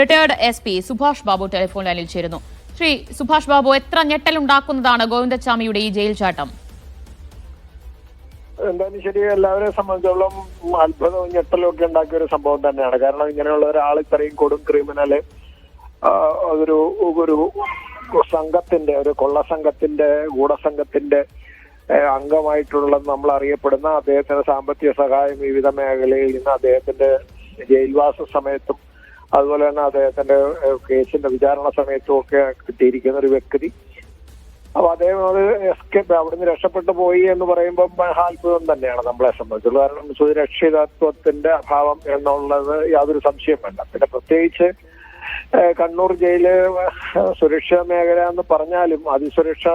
Retired S P Subhash Babu telephone ലൈനിൽ ചേരുന്നു. ശ്രീ സുഭാഷ് ബാബു എത്ര ഞെട്ടലുണ്ടാക്കുന്നതാണ് ഗോവിന്ദച്ചാമിയുടെ ഈ ജയിൽ ചാട്ടം? എന്തായാലും ശരി എല്ലാവരെ സംബന്ധിച്ചോളം അത്ഭുതവും ഞെട്ടലും ഒക്കെ ഉണ്ടാക്കിയ ഒരു സംഭവം തന്നെയാണ്. കാരണം ഇങ്ങനെയുള്ള ഒരാൾ ഇത്രയും കൊടും ക്രിമിനൽ ഒരു ഒരു സംഘത്തിന്റെ ഒരു കൊള്ള സംഘത്തിന്റെ ഗൂഢസംഘത്തിന്റെ അംഗമായിട്ടുള്ള നമ്മൾ അറിയപ്പെടുന്ന അദ്ദേഹത്തിന് സാമ്പത്തിക സഹായം വിവിധ മേഖലയിൽ നിന്ന് അദ്ദേഹത്തിന്റെ ജയിൽവാസ സമയത്തും അതുപോലെ തന്നെ അദ്ദേഹത്തിന്റെ കേസിന്റെ വിചാരണ സമയത്തും ഒക്കെ കിട്ടിയിരിക്കുന്ന ഒരു വ്യക്തി. അപ്പൊ അദ്ദേഹം അത് എസ്കേപ്പ് നിന്ന് രക്ഷപ്പെട്ടു പോയി എന്ന് പറയുമ്പോൾ മഹാത്ഭുതം തന്നെയാണ് നമ്മളെ സംബന്ധിച്ചുള്ളത് കാരണം സുരക്ഷിതത്വത്തിന്റെ അഭാവം എന്നുള്ളത് യാതൊരു സംശയം വേണ്ട. പിന്നെ പ്രത്യേകിച്ച് കണ്ണൂർ ജയിൽ സുരക്ഷാ മേഖല എന്ന് പറഞ്ഞാലും അതിസുരക്ഷ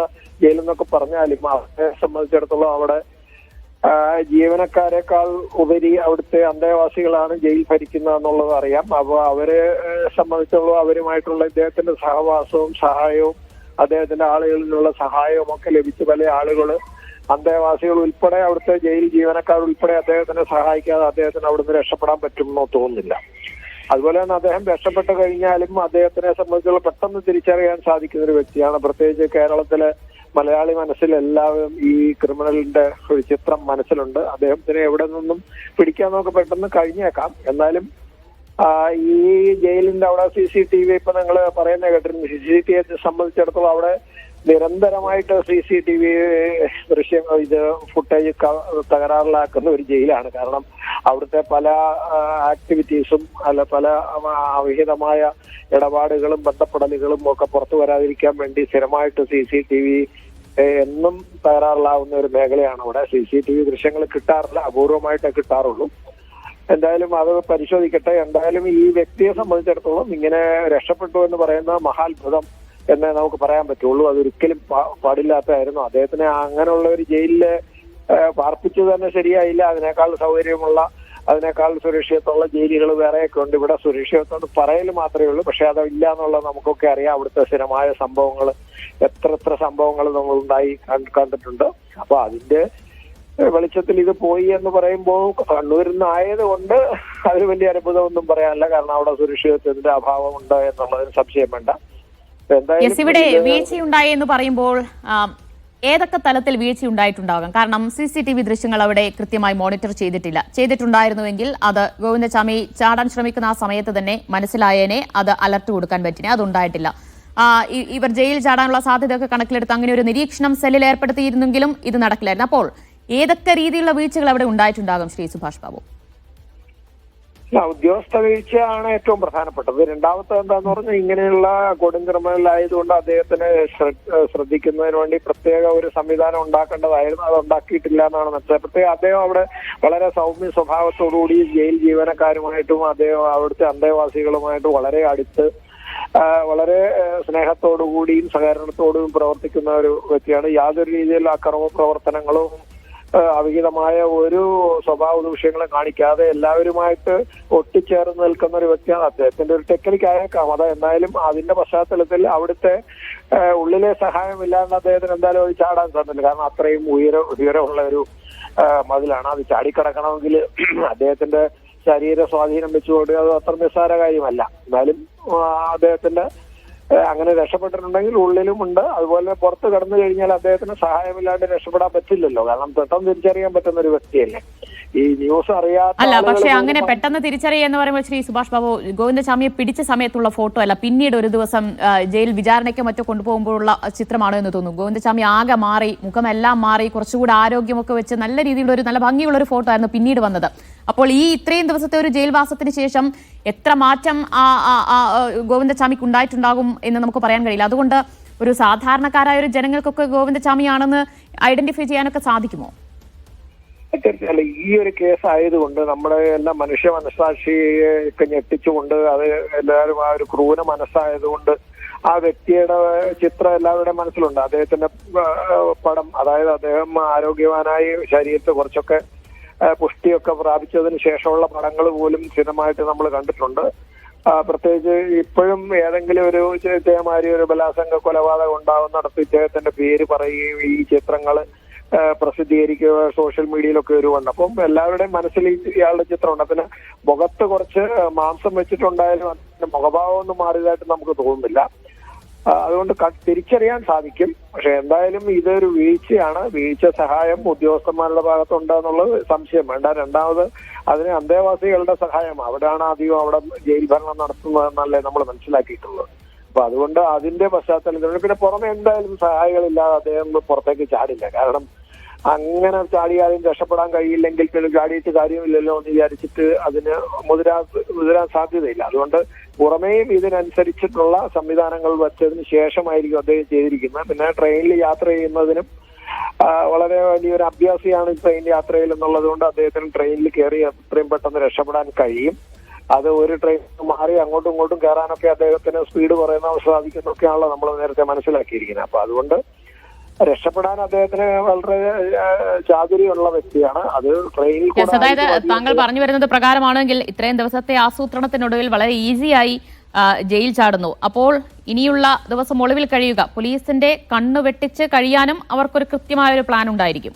ജയിൽ എന്നൊക്കെ പറഞ്ഞാലും അവരെ സംബന്ധിച്ചിടത്തോളം അവിടെ ജീവനക്കാരെക്കാൾ ഉപരി അവിടുത്തെ അന്തേവാസികളാണ് ജയിൽ ഭരിക്കുന്നത് എന്നുള്ളത് അറിയാം. അപ്പോൾ അവരെ സംബന്ധിച്ചുള്ള അവരുമായിട്ടുള്ള ഇദ്ദേഹത്തിന്റെ സഹവാസവും സഹായവും അദ്ദേഹത്തിന്റെ ആളുകളിൽ നിന്നുള്ള സഹായവും ഒക്കെ ലഭിച്ച്. പല ആളുകൾ അന്തേവാസികൾ ഉൾപ്പെടെ അവിടുത്തെ ജയിൽ ജീവനക്കാർ ഉൾപ്പെടെ അദ്ദേഹത്തിനെ സഹായിക്കാതെ അദ്ദേഹത്തിന് അവിടുന്ന് രക്ഷപ്പെടാൻ പറ്റുമെന്നോ തോന്നുന്നില്ല. അതുപോലെ തന്നെ അദ്ദേഹം രക്ഷപ്പെട്ടു കഴിഞ്ഞാലും അദ്ദേഹത്തിനെ സംബന്ധിച്ചുള്ള പെട്ടെന്ന് തിരിച്ചറിയാൻ സാധിക്കുന്ന ഒരു വ്യക്തിയാണ്. പ്രത്യേകിച്ച് കേരളത്തിലെ മലയാളി മനസ്സിൽ എല്ലാവരും ഈ ക്രിമിനലിന്റെ ഒരു ചിത്രം മനസ്സിലുണ്ട്. അദ്ദേഹത്തിനെ എവിടെ നിന്നും പിടിക്കാൻ നമുക്ക് പെട്ടെന്ന് കഴിഞ്ഞേക്കാം. എന്നാലും ഈ ജയിലിന്റെ അവിടെ സി സി ടി വി ഇപ്പൊ നിങ്ങൾ പറയുന്ന കേട്ടിരുന്നു. സി സി ടി വിയെ സംബന്ധിച്ചിടത്തോളം അവിടെ നിരന്തരമായിട്ട് സി സി ടി വി ദൃശ്യം ഇത് ഫുട്ടേജ് തകരാറിലാക്കുന്ന ഒരു ജയിലാണ്. കാരണം അവിടുത്തെ പല ആക്ടിവിറ്റീസും അല്ല പല അവിഹിതമായ ഇടപാടുകളും ബന്ധപ്പെടലുകളും ഒക്കെ പുറത്തു വരാതിരിക്കാൻ വേണ്ടി സ്ഥിരമായിട്ട് സി സി ടി വി എന്നും തകരാറിലാവുന്ന ഒരു മേഖലയാണ് അവിടെ സി സി ടി വി ദൃശ്യങ്ങൾ കിട്ടാറില്ല അപൂർവമായിട്ടേ കിട്ടാറുള്ളൂ. എന്തായാലും അത് പരിശോധിക്കട്ടെ. എന്തായാലും ഈ വ്യക്തിയെ സംബന്ധിച്ചിടത്തോളം ഇങ്ങനെ രക്ഷപ്പെട്ടു എന്ന് പറയുന്ന മഹാത്ഭുതം എന്നേ നമുക്ക് പറയാൻ പറ്റുള്ളൂ. അതൊരിക്കലും പാടില്ലാത്തതായിരുന്നു. അദ്ദേഹത്തിനെ അങ്ങനെയുള്ള ഒരു ജയിലിൽ പാർപ്പിച്ചു തന്നെ ശരിയായില്ല. അതിനേക്കാൾ സൗകര്യമുള്ള അതിനേക്കാൾ സുരക്ഷിതത്വമുള്ള ജയിലുകൾ വേറെയൊക്കെ ഉണ്ട്. ഇവിടെ സുരക്ഷിതത്വം പറയൽ മാത്രമേ ഉള്ളൂ. പക്ഷെ അത് ഇല്ല എന്നുള്ളത് നമുക്കൊക്കെ അറിയാം. അവിടുത്തെ സ്ഥിരമായ സംഭവങ്ങൾ എത്ര എത്ര സംഭവങ്ങൾ നമ്മൾ ഉണ്ടായി കണ്ടിട്ടുണ്ട്. അപ്പൊ അതിന്റെ വെളിച്ചത്തിൽ ഇത് പോയി എന്ന് പറയുമ്പോൾ കണ്ണൂരിൽ നിന്നായത് ആയതുകൊണ്ട് അതിന് വലിയ അത്ഭുതമൊന്നും പറയാനില്ല. കാരണം അവിടെ സുരക്ഷിതത്വത്തിന്റെ അഭാവം ഉണ്ട് എന്നുള്ളതിന് സംശയം വേണ്ട. എന്തായാലും ഇവിടെ വീഴ്ച വീഴ്ചയുണ്ടായി എന്ന് പറയുമ്പോൾ ഏതൊക്കെ തലത്തിൽ വീഴ്ച ഉണ്ടായിട്ടുണ്ടാകാം? കാരണം സി സി ടി വി ദൃശ്യങ്ങൾ അവിടെ കൃത്യമായി മോണിറ്റർ ചെയ്തിട്ടില്ല. ചെയ്തിട്ടുണ്ടായിരുന്നുവെങ്കിൽ അത് ഗോവിന്ദസ്വാമി ചാടാൻ ശ്രമിക്കുന്ന ആ സമയത്ത് തന്നെ മനസ്സിലായേനെ അത് അലർട്ട് കൊടുക്കാൻ പറ്റിനെ. അതുണ്ടായിട്ടില്ല. ഇവർ ജയിലിൽ ചാടാനുള്ള സാധ്യതയൊക്കെ കണക്കിലെടുത്ത് അങ്ങനെ ഒരു നിരീക്ഷണം സെല്ലിൽ ഏർപ്പെടുത്തിയിരുന്നെങ്കിലും ഇത് നടക്കില്ലായിരുന്നു. അപ്പോൾ ഏതൊക്കെ രീതിയിലുള്ള വീഴ്ചകൾ അവിടെ ഉണ്ടായിട്ടുണ്ടാകും? ശ്രീ സുഭാഷ് ബാബു. ഉദ്യോഗസ്ഥ വീഴ്ചയാണ് ഏറ്റവും പ്രധാനപ്പെട്ടത്. രണ്ടാമത്തെ എന്താന്ന് പറഞ്ഞാൽ ഇങ്ങനെയുള്ള കൊടുങ്ക്രമണലായതുകൊണ്ട് അദ്ദേഹത്തിന് ശ്ര- ശ്രദ്ധിക്കുന്നതിന് വേണ്ടി പ്രത്യേക ഒരു സംവിധാനം ഉണ്ടാക്കേണ്ടതായിരുന്നു. അത് ഉണ്ടാക്കിയിട്ടില്ല എന്നാണ് മനസ്സിലായത്. പ്രത്യേകം അദ്ദേഹം അവിടെ വളരെ സൗമ്യ സ്വഭാവത്തോടുകൂടി ജയിൽ ജീവനക്കാരുമായിട്ടും അദ്ദേഹം അവിടുത്തെ അന്തേവാസികളുമായിട്ടും വളരെ അടുത്ത് വളരെ സ്നേഹത്തോടുകൂടിയും സഹകരണത്തോടും പ്രവർത്തിക്കുന്ന ഒരു വ്യക്തിയാണ്. യാതൊരു രീതിയിലുള്ള അക്രമ പ്രവർത്തനങ്ങളും അവിഹിതമായ ഒരു സ്വഭാവ ദൂഷ്യങ്ങളും കാണിക്കാതെ എല്ലാവരുമായിട്ട് ഒട്ടിച്ചേർന്ന് നിൽക്കുന്ന ഒരു വ്യക്തിയാണ് അദ്ദേഹത്തിന്റെ ഒരു ടെക്നിക്ക് ആയേക്കാം അത് എന്തായാലും അതിന്റെ പശ്ചാത്തലത്തിൽ അവിടുത്തെ ഉള്ളിലെ സഹായം ഇല്ലാതെ അദ്ദേഹത്തിന് എന്തായാലും അത് ചാടാൻ സാധിക്കില്ല കാരണം അത്രയും ഉയര ഉയരമുള്ള ഒരു മതിലാണ്. അത് ചാടിക്കടക്കണമെങ്കിൽ അദ്ദേഹത്തിന്റെ ശരീര സ്വാധീനം വെച്ചുകൊണ്ട് അത് അത്ര നിസ്സാര കാര്യമല്ല. എന്നാലും അദ്ദേഹത്തിന്റെ അങ്ങനെ രക്ഷപ്പെട്ടിട്ടുണ്ടെങ്കിൽ ഉള്ളിലും ഉണ്ട്. അതുപോലെ പുറത്ത് കടന്നു കഴിഞ്ഞാൽ അദ്ദേഹത്തിന് സഹായമില്ലാണ്ട് രക്ഷപ്പെടാൻ പറ്റില്ലല്ലോ. കാരണം പെട്ടെന്ന് തിരിച്ചറിയാൻ പറ്റുന്ന ഒരു വ്യക്തിയല്ലേ. ഈ ന്യൂസ് അറിയാത്ത അല്ല പക്ഷേ അങ്ങനെ പെട്ടെന്ന് തിരിച്ചറിയുക എന്ന് പറയുമ്പോൾ ശ്രീ സുഭാഷ് ബാബു ഗോവിന്ദസ്വാമിയെ പിടിച്ച സമയത്തുള്ള ഫോട്ടോ അല്ല പിന്നീട് ഒരു ദിവസം ജയിൽ വിചാരണയ്ക്ക് മറ്റോ കൊണ്ടുപോകുമ്പോഴുള്ള ചിത്രമാണ് എന്ന് തോന്നുന്നു. ഗോവിന്ദസ്വാമി ആകെ മാറി മുഖമെല്ലാം മാറി കുറച്ചുകൂടി ആരോഗ്യമൊക്കെ വെച്ച് നല്ല രീതിയിലുള്ള ഒരു നല്ല ഭംഗിയുള്ള ഒരു ഫോട്ടോ ആയിരുന്നു പിന്നീട് വന്നത്. അപ്പോൾ ഈ ഇത്രയും ദിവസത്തെ ഒരു ജയിൽവാസത്തിന് ശേഷം എത്ര മാറ്റം ആ ഗോവിന്ദസ്വാമിക്ക് ഉണ്ടായിട്ടുണ്ടാകും എന്ന് നമുക്ക് പറയാൻ കഴിയില്ല. അതുകൊണ്ട് ഒരു സാധാരണക്കാരായ ഒരു ജനങ്ങൾക്കൊക്കെ ഗോവിന്ദസ്വാമിയാണെന്ന് ഐഡന്റിഫൈ ചെയ്യാനൊക്കെ സാധിക്കുമോ? തീർച്ചയായും ഈ ഒരു കേസ് ആയതുകൊണ്ട് നമ്മുടെ എല്ലാ മനുഷ്യ മനസ്സാക്ഷിയെ ഒക്കെ ഞെട്ടിച്ചുകൊണ്ട് അത് എല്ലാവരും ആ ഒരു ക്രൂര മനസ്സായതുകൊണ്ട് ആ വ്യക്തിയുടെ ചിത്രം എല്ലാവരുടെ മനസ്സിലുണ്ട്. അദ്ദേഹത്തിന്റെ പടം അതായത് അദ്ദേഹം ആരോഗ്യവാനായി ശരീരത്തെ കുറച്ചൊക്കെ പുഷ്ടിയൊക്കെ പ്രാപിച്ചതിന് ശേഷമുള്ള പടങ്ങൾ പോലും സ്ഥിരമായിട്ട് നമ്മൾ കണ്ടിട്ടുണ്ട്. പ്രത്യേകിച്ച് ഇപ്പോഴും ഏതെങ്കിലും ഒരു ഇതേമാതിരി ഒരു ബലാസംഗ കൊലപാതകം ഉണ്ടാകുന്നിടത്ത് ഇദ്ദേഹത്തിന്റെ പേര് പറയുകയും ഈ ചിത്രങ്ങൾ പ്രസിദ്ധീകരിക്കുക സോഷ്യൽ മീഡിയയിലൊക്കെ ഒരു അപ്പം എല്ലാവരുടെയും മനസ്സിൽ ഇയാളുടെ ചിത്രമുണ്ട്. പിന്നെ മുഖത്ത് കുറച്ച് മാംസം വെച്ചിട്ടുണ്ടായാലും അതിന്റെ മുഖഭാവം ഒന്നും മാറിയതായിട്ട് നമുക്ക് തോന്നുന്നില്ല. അതുകൊണ്ട് തിരിച്ചറിയാൻ സാധിക്കും. പക്ഷെ എന്തായാലും ഇതൊരു വീഴ്ചയാണ്. വീഴ്ച സഹായം ഉദ്യോഗസ്ഥന്മാരുടെ ഭാഗത്തുണ്ട് എന്നുള്ളത് സംശയം. വേണ്ട രണ്ടാമത് അതിന് അന്തേവാസികളുടെ സഹായം. അവിടെയാണ് അധികം അവിടെ ജയിൽ ഭരണം നടത്തുന്നതെന്നല്ലേ നമ്മൾ മനസ്സിലാക്കിയിട്ടുള്ളത്. അപ്പൊ അതുകൊണ്ട് അതിന്റെ പശ്ചാത്തലത്തിൽ പിന്നെ പുറമെ എന്തായാലും സഹായികളില്ലാതെ അദ്ദേഹം പുറത്തേക്ക് ചാടില്ല. കാരണം അങ്ങനെ ചാടിയാലും രക്ഷപ്പെടാൻ കഴിയില്ലെങ്കിൽ പിന്നെ ചാടിയിട്ട് കാര്യമില്ലല്ലോ എന്ന് വിചാരിച്ചിട്ട് അതിന് മുതിരാ മുതിരാൻ സാധ്യതയില്ല. അതുകൊണ്ട് പുറമേയും ഇതിനനുസരിച്ചിട്ടുള്ള സംവിധാനങ്ങൾ വച്ചതിന് ശേഷമായിരിക്കും അദ്ദേഹം ചെയ്തിരിക്കുന്നത്. പിന്നെ ട്രെയിനിൽ യാത്ര ചെയ്യുന്നതിനും വളരെ വലിയൊരു അഭ്യാസിയാണ് ട്രെയിൻ യാത്രയിൽ എന്നുള്ളത് കൊണ്ട് അദ്ദേഹത്തിന് ട്രെയിനിൽ കയറി എത്രയും പെട്ടെന്ന് രക്ഷപ്പെടാൻ കഴിയും. അത് ഒരു ട്രെയിൻ മാറി അങ്ങോട്ടും ഇങ്ങോട്ടും കയറാനൊക്കെ അദ്ദേഹത്തിന് സ്പീഡ് കുറയുന്ന സാധിക്കുന്നൊക്കെയാണല്ലോ നമ്മൾ നേരത്തെ മനസ്സിലാക്കിയിരിക്കുന്നത്. അപ്പൊ അതുകൊണ്ട് രക്ഷപ്പെടാൻ അദ്ദേഹത്തിന് വളരെ ചാതുര്യമുള്ള വ്യക്തിയാണ്. അത് ട്രെയിനിൽ അതായത് താങ്കൾ പറഞ്ഞു വരുന്നത് പ്രകാരമാണെങ്കിൽ ഇത്രയും ദിവസത്തെ ആസൂത്രണത്തിനൊടുവിൽ വളരെ ഈസിയായി ജയിൽ ചാടുന്നു. അപ്പോൾ ഇനിയുള്ള ദിവസം ഒളിവിൽ കഴിയുക. പോലീസിന്റെ കണ്ണു വെട്ടിച്ച് കഴിയാനും അവർക്കൊരു കൃത്യമായ ഒരു പ്ലാൻ ഉണ്ടായിരിക്കും.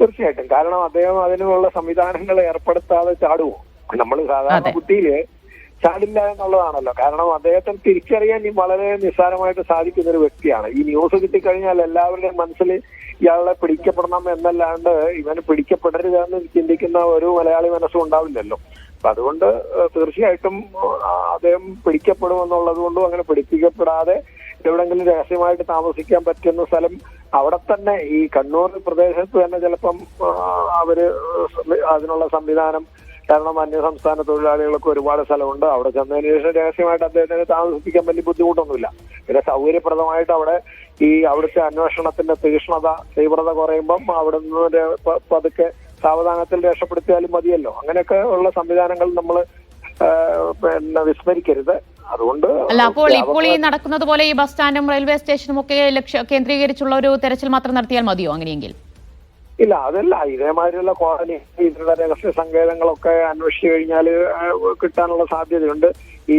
തീർച്ചയായിട്ടും. കാരണം അദ്ദേഹം അതിനുള്ള സംവിധാനങ്ങൾ ഏർപ്പെടുത്താതെ ചാടുവോ? നമ്മൾ സാധാരണ അതെ. ചാടില്ല എന്നുള്ളതാണല്ലോ. കാരണം അദ്ദേഹത്തിന് തിരിച്ചറിയാൻ ഈ വളരെ നിസ്സാരമായിട്ട് സാധിക്കുന്ന ഒരു വ്യക്തിയാണ്. ഈ ന്യൂസ് കിട്ടിക്കഴിഞ്ഞാൽ എല്ലാവരുടെയും മനസ്സിൽ ഇയാളെ പിടിക്കപ്പെടണം എന്നല്ലാണ്ട് ഇവന് പിടിക്കപ്പെടരുത് എന്ന് ചിന്തിക്കുന്ന ഒരു മലയാളി മനസ്സും ഉണ്ടാവില്ലല്ലോ. അപ്പൊ അതുകൊണ്ട് തീർച്ചയായിട്ടും അദ്ദേഹം പിടിക്കപ്പെടുമെന്നുള്ളത് കൊണ്ടും അങ്ങനെ പിടിപ്പിക്കപ്പെടാതെ എവിടെങ്കിലും രഹസ്യമായിട്ട് താമസിക്കാൻ പറ്റുന്ന സ്ഥലം അവിടെ തന്നെ. ഈ കണ്ണൂർ പ്രദേശത്ത് തന്നെ ചിലപ്പം അവർ അതിനുള്ള സംവിധാനം കാരണം അന്യസംസ്ഥാന തൊഴിലാളികൾക്ക് ഒരുപാട് സ്ഥലമുണ്ട്. അവിടെ ചെന്നതിന് ശേഷം രഹസ്യമായിട്ട് അദ്ദേഹത്തിന് താമസിപ്പിക്കാൻ വലിയ ബുദ്ധിമുട്ടൊന്നുമില്ല. പിന്നെ സൗകര്യപ്രദമായിട്ട് അവിടെ ഈ അവിടുത്തെ അന്വേഷണത്തിന്റെ തീക്ഷ്ണത തീവ്രത കുറയുമ്പം അവിടെ നിന്ന് പതുക്കെ സാവധാനത്തിൽ രക്ഷപ്പെടുത്തിയാലും മതിയല്ലോ. അങ്ങനെയൊക്കെ ഉള്ള സംവിധാനങ്ങൾ നമ്മൾ പിന്നെ വിസ്മരിക്കരുത്. അതുകൊണ്ട് അല്ല അപ്പോൾ ഇപ്പോൾ ഈ നടക്കുന്നത് പോലെ ഈ ബസ് സ്റ്റാൻഡും റെയിൽവേ സ്റ്റേഷനും ഒക്കെ ലക്ഷ്യ കേന്ദ്രീകരിച്ചുള്ള ഒരു തെരച്ചിൽ മാത്രം നടത്തിയാൽ മതിയോ അങ്ങനെയെങ്കിൽ? ഇല്ല അതല്ല. ഇതേമാതിരിയുള്ള കോളനി ഇതിനുള്ള രഹസ്യ സങ്കേതങ്ങളൊക്കെ അന്വേഷിച്ചു കഴിഞ്ഞാൽ കിട്ടാനുള്ള സാധ്യതയുണ്ട്. ഈ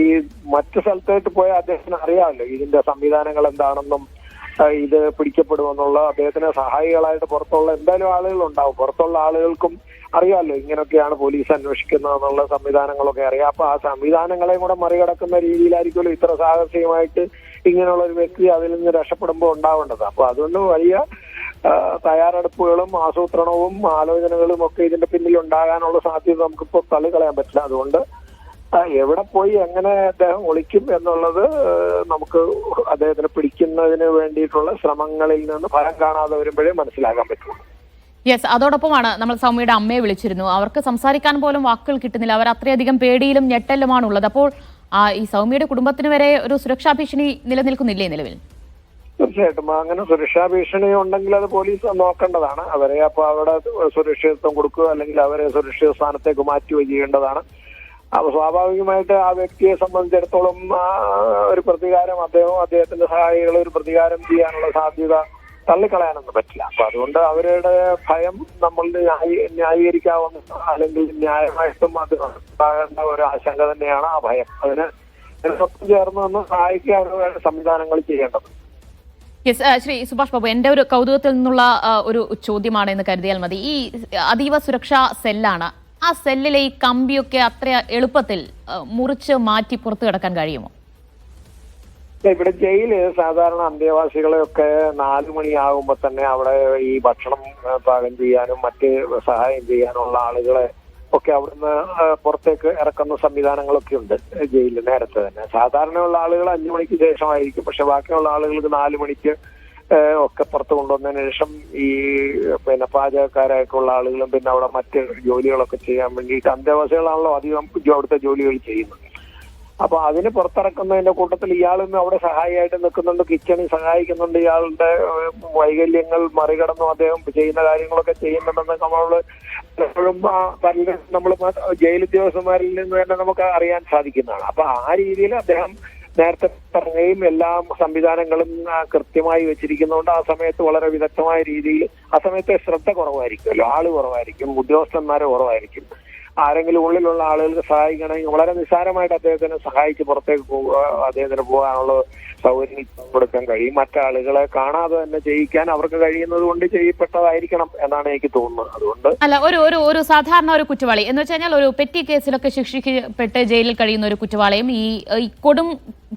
മറ്റു സ്ഥലത്തേക്ക് പോയ അദ്ദേഹത്തിന് അറിയാമല്ലോ ഇതിന്റെ സംവിധാനങ്ങൾ എന്താണെന്നും ഇത് പിടിക്കപ്പെടുമെന്നുള്ള അദ്ദേഹത്തിന് സഹായികളായിട്ട് പുറത്തുള്ള എന്തായാലും ആളുകൾ ഉണ്ടാവും പുറത്തുള്ള ആളുകൾക്കും അറിയാമല്ലോ ഇങ്ങനെയൊക്കെയാണ് പോലീസ് അന്വേഷിക്കുന്നത് എന്നുള്ള സംവിധാനങ്ങളൊക്കെ അറിയാം. അപ്പൊ ആ സംവിധാനങ്ങളെയും കൂടെ മറികടക്കുന്ന രീതിയിലായിരിക്കുമല്ലോ ഇത്ര സാഹസികമായിട്ട് ഇങ്ങനെയുള്ള ഒരു വ്യക്തി അതിൽ നിന്ന് രക്ഷപ്പെടുമ്പോൾ ഉണ്ടാവേണ്ടത്. അപ്പൊ അതുകൊണ്ട് വലിയ തയ്യാറെടുപ്പുകളും ആസൂത്രണവും ആലോചനകളും ഒക്കെ ഇതിന്റെ പിന്നിൽ ഉണ്ടാകാനുള്ള സാധ്യത നമുക്കിപ്പോൾ തള്ളിക്കളയാൻ പറ്റില്ല. അതുകൊണ്ട് എവിടെ പോയി എങ്ങനെ അദ്ദേഹം ഒളിക്കും എന്നുള്ളത് നമുക്ക് അദ്ദേഹത്തിനെ പിടിക്കുന്നതിന് വേണ്ടിയിട്ടുള്ള ശ്രമങ്ങളിൽ നിന്ന് ഫലം കാണാതെ വരുമ്പോഴേ മനസ്സിലാക്കാൻ പറ്റുള്ളൂ. യെസ് അതോടൊപ്പമാണ് നമ്മൾ സൗമ്യയുടെ അമ്മയെ വിളിച്ചിരുന്നു. അവർക്ക് സംസാരിക്കാൻ പോലും വാക്കുകൾ കിട്ടുന്നില്ല. അവർ അത്രയധികം പേടിയിലും ഞെട്ടലുമാണ് ഉള്ളത് അപ്പോൾ ഈ സൗമ്യയുടെ കുടുംബത്തിന് വരെ ഒരു സുരക്ഷാ ഭീഷണി നിലനിൽക്കുന്നില്ലേ നിലവിൽ? തീർച്ചയായിട്ടും. അങ്ങനെ സുരക്ഷാ ഭീഷണി ഉണ്ടെങ്കിൽ അത് പോലീസ് നോക്കേണ്ടതാണ്. അവരെ അപ്പോൾ അവരുടെ സുരക്ഷിതത്വം കൊടുക്കുക അല്ലെങ്കിൽ അവരെ സുരക്ഷിത സ്ഥാനത്തേക്ക് മാറ്റുകയോ ചെയ്യേണ്ടതാണ്. അപ്പൊ സ്വാഭാവികമായിട്ട് ആ വ്യക്തിയെ സംബന്ധിച്ചിടത്തോളം ഒരു പ്രതികാരം അദ്ദേഹം അദ്ദേഹത്തിന്റെ സഹായികൾ ഒരു പ്രതികാരം ചെയ്യാനുള്ള സാധ്യത തള്ളിക്കളയാനൊന്നും പറ്റില്ല. അപ്പൊ അതുകൊണ്ട് അവരുടെ ഭയം നമ്മൾ ന്യായീ- ന്യായീകരിക്കാവുന്ന അല്ലെങ്കിൽ ന്യായമായിട്ടും അത് ഉണ്ടാകേണ്ട ഒരു ആശങ്ക തന്നെയാണ് ആ ഭയം. അതിന് ചേർന്ന് നിന്ന് സഹായിക്കാനുള്ള സംവിധാനങ്ങൾ ചെയ്യേണ്ടത് യെസ് ശ്രീ സുഭാഷ് ബാബു എന്റെ ഒരു കൗതുകത്തിൽ നിന്നുള്ള ഒരു ചോദ്യമാണ് എന്ന് കരുതിയാൽ മതി. ഈ അതീവ സുരക്ഷാ സെല്ലാണ്. ആ സെല്ലിലെ ഈ കമ്പിയൊക്കെ അത്ര എളുപ്പത്തിൽ മുറിച്ച് മാറ്റി പുറത്തു കിടക്കാൻ കഴിയുമോ? ഇവിടെ ജയിൽ സാധാരണ അന്തേവാസികളെയൊക്കെ നാലു മണിയാകുമ്പോൾ തന്നെ അവിടെ ഈ ഭക്ഷണം പാകം ചെയ്യാനും മറ്റ് സഹായം ചെയ്യാനുള്ള ആളുകളെ ഒക്കെ അവിടുന്ന് പുറത്തേക്ക് ഇറക്കുന്ന സംവിധാനങ്ങളൊക്കെ ഉണ്ട് ജയിലിൽ നേരത്തെ തന്നെ. സാധാരണയുള്ള ആളുകൾ അഞ്ചു മണിക്ക് ശേഷമായിരിക്കും. പക്ഷെ ബാക്കിയുള്ള ആളുകൾക്ക് നാലു മണിക്ക് ഒക്കെ പുറത്ത് കൊണ്ടുവന്നതിന് ശേഷം ഈ പിന്നെ പാചകക്കാരായിട്ടുള്ള ആളുകളും പിന്നെ അവിടെ മറ്റ് ജോലികളൊക്കെ ചെയ്യാൻ വേണ്ടിയിട്ട് അന്തേവാസികളാണല്ലോ അധികം അവിടുത്തെ ജോലികൾ ചെയ്യുന്നത്. അപ്പൊ അതിന് പുറത്തിറക്കുന്നതിന്റെ കൂട്ടത്തിൽ ഇയാളിന്ന് അവിടെ സഹായിയായിട്ട് നിൽക്കുന്നുണ്ട്. കിച്ചണിൽ സഹായിക്കുന്നുണ്ട് ഇയാളുടെ വൈകല്യങ്ങൾ മറികടന്നു അദ്ദേഹം ചെയ്യുന്ന കാര്യങ്ങളൊക്കെ ചെയ്യുന്നുണ്ടെന്ന് നമ്മൾ എപ്പോഴും നമ്മൾ ജയിൽ ഉദ്യോഗസ്ഥന്മാരിൽ നിന്ന് തന്നെ നമുക്ക് അറിയാൻ സാധിക്കുന്നതാണ്. അപ്പൊ ആ രീതിയിൽ അദ്ദേഹം നേരത്തെ പറഞ്ഞുകയും എല്ലാ സംവിധാനങ്ങളും കൃത്യമായി വെച്ചിരിക്കുന്നതുകൊണ്ട് ആ സമയത്ത് വളരെ വിദഗ്ധമായ രീതിയിൽ ആ സമയത്ത് ശ്രദ്ധ കുറവായിരിക്കുമല്ലോ. ആൾ കുറവായിരിക്കും ഉദ്യോഗസ്ഥന്മാരെ കുറവായിരിക്കും. ആരെങ്കിലും ഉള്ളിലുള്ള ആളുകൾക്ക് സഹായിക്കണമെങ്കിൽ വളരെ നിസ്സാരമായിട്ട് അദ്ദേഹത്തിന് സഹായിച്ച് പുറത്തേക്ക് പോവുക അദ്ദേഹത്തിന് പോകാനുള്ള സൗകര്യം കൊടുക്കാൻ കഴിയും. മറ്റാളുകളെ കാണാതെ തന്നെ ചെയ്യിക്കാൻ അവർക്ക് കഴിയുന്നത് കൊണ്ട് ചെയ്യപ്പെട്ടതായിരിക്കണം എന്നാണ് എനിക്ക് തോന്നുന്നത്. അതുകൊണ്ട് അല്ല ഒരു ഒരു ഒരു സാധാരണ ഒരു കുറ്റവാളി. എന്ന് വെച്ച് ഒരു പെറ്റി കേസിലൊക്കെ ശിക്ഷിക്കപ്പെട്ട് ജയിലിൽ കഴിയുന്ന ഒരു കുറ്റവാളിയും ഈ കൊടും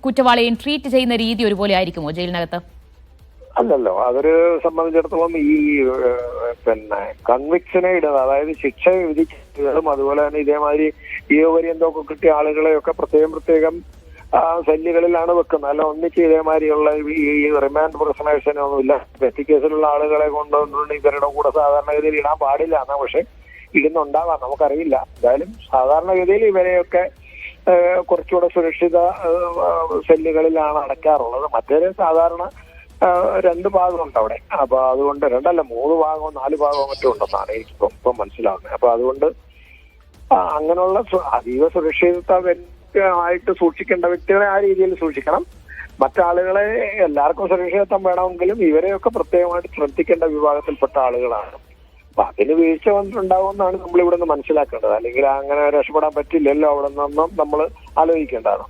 കുറ്റവാളിയെയും ട്രീറ്റ് ചെയ്യുന്ന രീതി ഒരുപോലെ ആയിരിക്കുമോ ജയിലിനകത്ത്? അല്ലല്ലോ അവർ സംബന്ധിച്ചിടത്തോളം ഈ പിന്നെ കൺവിക്ഷനെ ഇടുന്നത് അതായത് ശിക്ഷ വിധിച്ചതും അതുപോലെ തന്നെ ഇതേമാതിരി ഈ ജീവപര്യന്തമൊക്കെ കിട്ടിയ ആളുകളെയൊക്കെ പ്രത്യേകം പ്രത്യേകം സെല്ലുകളിലാണ് വെക്കുന്നത്. അല്ല ഒന്നിച്ച് ഇതേമാതിരിയുള്ള ഈ റിമാൻഡ് പ്രസനേഷനൊന്നും ഇല്ല. പെറ്റി കേസിലുള്ള ആളുകളെ കൊണ്ടുവന്നിട്ടുണ്ട് ഇവരുടെ കൂടെ സാധാരണഗതിയിൽ ഇടാൻ പാടില്ല. എന്നാ പക്ഷെ ഇടുന്നുണ്ടാവാം. നമുക്കറിയില്ല. എന്തായാലും സാധാരണഗതിയിൽ ഇവരെയൊക്കെ കുറച്ചുകൂടെ സുരക്ഷിത സെല്ലുകളിലാണ് അടയ്ക്കാറുള്ളത്. മറ്റേത് സാധാരണ രണ്ട് ഭാഗമുണ്ട് അവിടെ. അപ്പൊ അതുകൊണ്ട് രണ്ടല്ല മൂന്ന് ഭാഗമോ നാല് ഭാഗമോ മറ്റോ ഉണ്ടെന്നാണ് എനിക്ക് ഇപ്പം മനസ്സിലാവുന്നത്. അപ്പൊ അതുകൊണ്ട് അങ്ങനെയുള്ള അതീവ സുരക്ഷിതത്വ ആയിട്ട് സൂക്ഷിക്കേണ്ട വ്യക്തികളെ ആ രീതിയിൽ സൂക്ഷിക്കണം. മറ്റാളുകളെ എല്ലാവർക്കും സുരക്ഷിതത്വം വേണമെങ്കിലും ഇവരെയൊക്കെ പ്രത്യേകമായിട്ട് ശ്രദ്ധിക്കേണ്ട വിഭാഗത്തിൽപ്പെട്ട ആളുകളാണ്. അപ്പൊ അതിന് വീഴ്ച വന്നിട്ടുണ്ടാവുമെന്നാണ് നമ്മൾ ഇവിടെ നിന്ന് മനസ്സിലാക്കേണ്ടത്. അല്ലെങ്കിൽ അങ്ങനെ രക്ഷപ്പെടാൻ പറ്റില്ലല്ലോ അവിടെ നിന്നും നമ്മൾ ആലോചിക്കേണ്ടതാണ്.